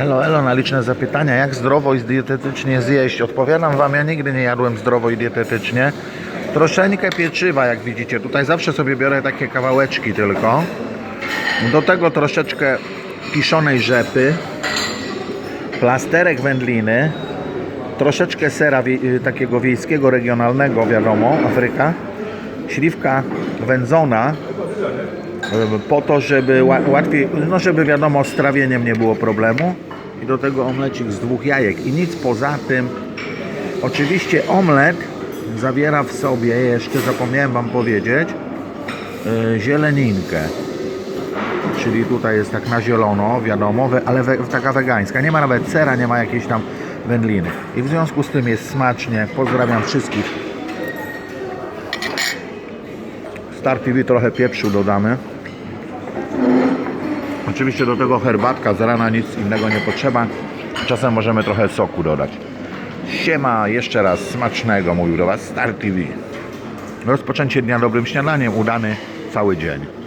Elo, elo, na liczne zapytania, jak zdrowo i dietetycznie zjeść? Odpowiadam Wam, ja nigdy nie jadłem zdrowo i dietetycznie. Troszeczkę pieczywa, jak widzicie. Tutaj zawsze sobie biorę takie kawałeczki tylko. Do tego troszeczkę kiszonej rzepy, plasterek wędliny, troszeczkę sera y, takiego wiejskiego, regionalnego, wiadomo, Afryka, śliwka wędzona, y, po to, żeby ła- łatwiej, no żeby wiadomo, z trawieniem nie było problemu. I do tego omlecik z dwóch jajek. I nic poza tym. Oczywiście omlet zawiera w sobie, jeszcze zapomniałem Wam powiedzieć, y, zieleninkę. Czyli tutaj jest tak na zielono, wiadomo, ale we, taka wegańska. Nie ma nawet sera, nie ma jakiejś tam wędliny. I w związku z tym jest smacznie. Pozdrawiam wszystkich. Star TV trochę pieprzu dodamy. Oczywiście do tego herbatka z rana nic innego nie potrzeba. Czasem możemy trochę soku dodać. Siema, jeszcze raz smacznego, mówił do Was Star TV. Rozpoczęcie dnia dobrym śniadaniem, udany cały dzień.